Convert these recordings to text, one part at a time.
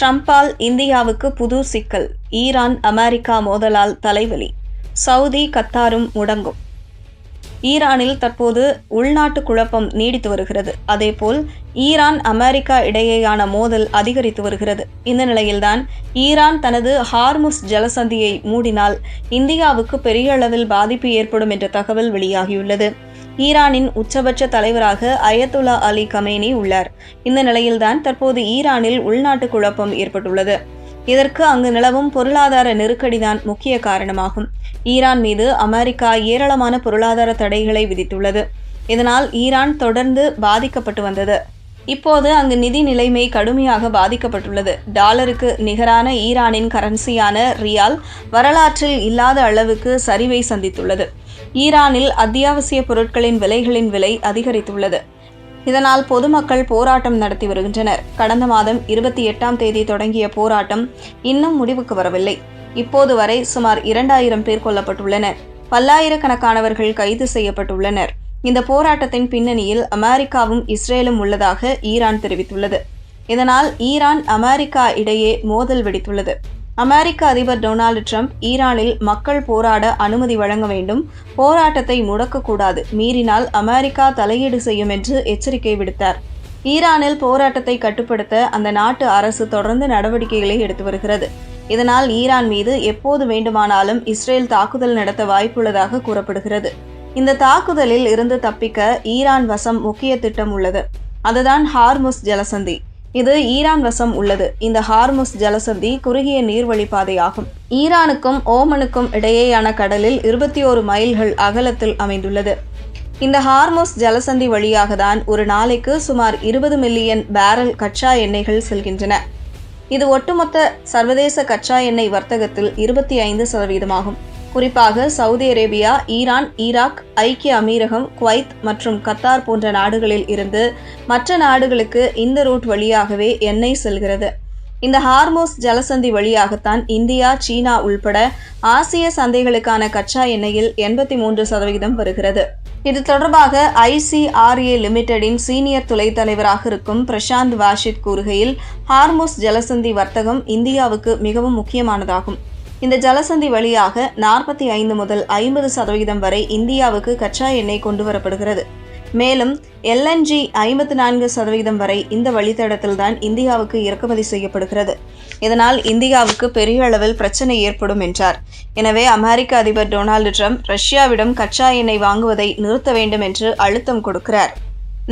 ட்ரம்பால் இந்தியாவுக்கு புது சிக்கல். ஈரான் அமெரிக்கா மோதலால் தலைவலி. சவுதி கத்தாரும் முடங்கும். ஈரானில் தற்போது உள்நாட்டு குழப்பம் நீடித்து வருகிறது. அதேபோல் ஈரான் அமெரிக்கா இடையேயான மோதல் அதிகரித்து வருகிறது. இந்த நிலையில்தான் ஈரான் தனது ஹார்முஸ் ஜலசந்தியை மூடினால் இந்தியாவுக்கு பெரிய அளவில் பாதிப்பு ஏற்படும் என்ற தகவல் வெளியாகியுள்ளது. ஈரானின் உச்சபட்ச தலைவராக அயத்துல்லா அலி கமேனி உள்ளார். இந்த நிலையில்தான் தற்போது ஈரானில் உள்நாட்டு குழப்பம் ஏற்பட்டுள்ளது. இதற்கு அங்கு நிலவும் பொருளாதார நெருக்கடிதான் முக்கிய காரணமாகும். ஈரான் மீது அமெரிக்கா ஏராளமான பொருளாதார தடைகளை விதித்துள்ளது. இதனால் ஈரான் தொடர்ந்து பாதிக்கப்பட்டு வந்தது. இப்போது அங்கு நிதி நிலைமை கடுமையாக பாதிக்கப்பட்டுள்ளது. டாலருக்கு நிகரான ஈரானின் கரன்சியான ரியால் வரலாற்றில் இல்லாத அளவுக்கு சரிவை சந்தித்துள்ளது. ஈரானில் அத்தியாவசிய பொருட்களின் விலைகளின் விலை அதிகரித்துள்ளது. இதனால் பொதுமக்கள் போராட்டம் நடத்தி வருகின்றனர். கடந்த மாதம் இருபத்தி எட்டாம் தேதி தொடங்கிய போராட்டம் இன்னும் முடிவுக்கு வரவில்லை. இப்போது வரை சுமார் இரண்டாயிரம் பேர் கொல்லப்பட்டுள்ளனர். பல்லாயிரக்கணக்கானவர்கள் கைது செய்யப்பட்டுள்ளனர். இந்த போராட்டத்தின் பின்னணியில் அமெரிக்காவும் இஸ்ரேலும் உள்ளதாக ஈரான் தெரிவித்துள்ளது. இதனால் ஈரான் அமெரிக்கா இடையே மோதல் வெடித்துள்ளது. அமெரிக்க அதிபர் டொனால்டு ட்ரம்ப் ஈரானில் மக்கள் போராட அனுமதி வழங்க வேண்டும் போராட்டத்தை முடக்கக்கூடாது மீறினால் அமெரிக்கா தலையீடு செய்யும் என்று எச்சரிக்கை விடுத்தார். ஈரானில் போராட்டத்தை கட்டுப்படுத்த அந்த நாட்டு அரசு தொடர்ந்து நடவடிக்கைகளை எடுத்து வருகிறது. இதனால் ஈரான் மீது எப்போது வேண்டுமானாலும் இஸ்ரேல் தாக்குதல் நடத்த வாய்ப்புள்ளதாக கூறப்படுகிறது. இந்த தாக்குதலில் இருந்து தப்பிக்க ஈரான் வசம் முக்கிய திட்டம் உள்ளது. அதுதான் ஹார்முஸ் ஜலசந்தி. இது ஈரான் வசம் உள்ளது. இந்த ஹார்முஸ் ஜலசந்தி குறுகிய நீர்வழிப்பாதையாகும். ஈரானுக்கும் ஓமனுக்கும் இடையேயான கடலில் இருபத்தி ஓரு மைல்கள் அகலத்தில் அமைந்துள்ளது. இந்த ஹார்மோஸ் ஜலசந்தி வழியாக தான் ஒரு நாளைக்கு சுமார் இருபது மில்லியன் பேரல் கச்சா எண்ணெய்கள் செல்கின்றன. இது ஒட்டுமொத்த சர்வதேச கச்சா எண்ணெய் வர்த்தகத்தில் இருபத்தி ஐந்து சதவீதமாகும். குறிப்பாக சவுதி அரேபியா ஈரான் ஈராக் ஐக்கிய அமீரகம் குவைத் மற்றும் கத்தார் போன்ற நாடுகளில் இருந்து மற்ற நாடுகளுக்கு இந்த ரூட் வழியாகவே எண்ணெய் செல்கிறது. இந்த ஹார்மோஸ் ஜலசந்தி வழியாகத்தான் இந்தியா சீனா உள்பட ஆசிய சந்தைகளுக்கான கச்சா எண்ணெயில் எண்பத்தி மூன்று சதவிகிதம் வருகிறது. இது தொடர்பாக ஐசிஆர்ஏ லிமிடெடின் சீனியர் துணைத் தலைவராக இருக்கும் பிரசாந்த் வாஷித் கூறுகையில் ஹார்மோஸ் ஜலசந்தி வர்த்தகம் இந்தியாவுக்கு மிகவும் முக்கியமானதாகும். இந்த ஜலசந்தி வழியாக நாற்பத்தி ஐந்து முதல் ஐம்பது சதவீதம் வரை இந்தியாவுக்கு கச்சா எண்ணெய் கொண்டு வரப்படுகிறது. மேலும் எல்என்ஜி ஐம்பத்தி நான்கு சதவீதம் வரை இந்த வழித்தடத்தில்தான் இந்தியாவுக்கு இறக்குமதி செய்யப்படுகிறது. இதனால் இந்தியாவுக்கு பெரிய அளவில் பிரச்சனை ஏற்படும் என்றார். எனவே அமெரிக்க அதிபர் டொனால்டு ட்ரம்ப் ரஷ்யாவிடம் கச்சா எண்ணெய் வாங்குவதை நிறுத்த வேண்டும் என்று அழுத்தம் கொடுக்கிறார்.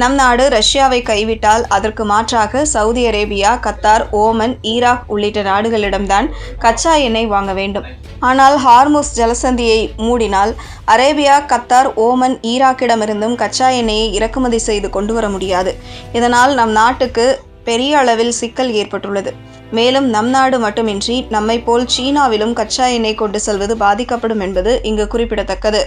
நம் நாடு ரஷ்யாவை கைவிட்டால் அதற்கு மாற்றாக Saudi Arabia Qatar Oman Iraq உள்ளிட்ட நாடுகளிடம்தான் கச்சா எண்ணெய் வாங்க வேண்டும். ஆனால் ஹார்முஸ் ஜலசந்தியை மூடினால் அரேபியா கத்தார் ஓமன் ஈராக்கிடமிருந்தும் கச்சா எண்ணெயை இறக்குமதி செய்து கொண்டு வர முடியாது. இதனால் நம் நாட்டுக்கு பெரிய அளவில் சிக்கல் ஏற்பட்டுள்ளது. மேலும் நம் நாடு மட்டுமின்றி நம்மை போல் சீனாவிலும் கச்சா எண்ணெய் கொண்டு செல்வது பாதிக்கப்படும் என்பது இங்கு குறிப்பிடத்தக்கது.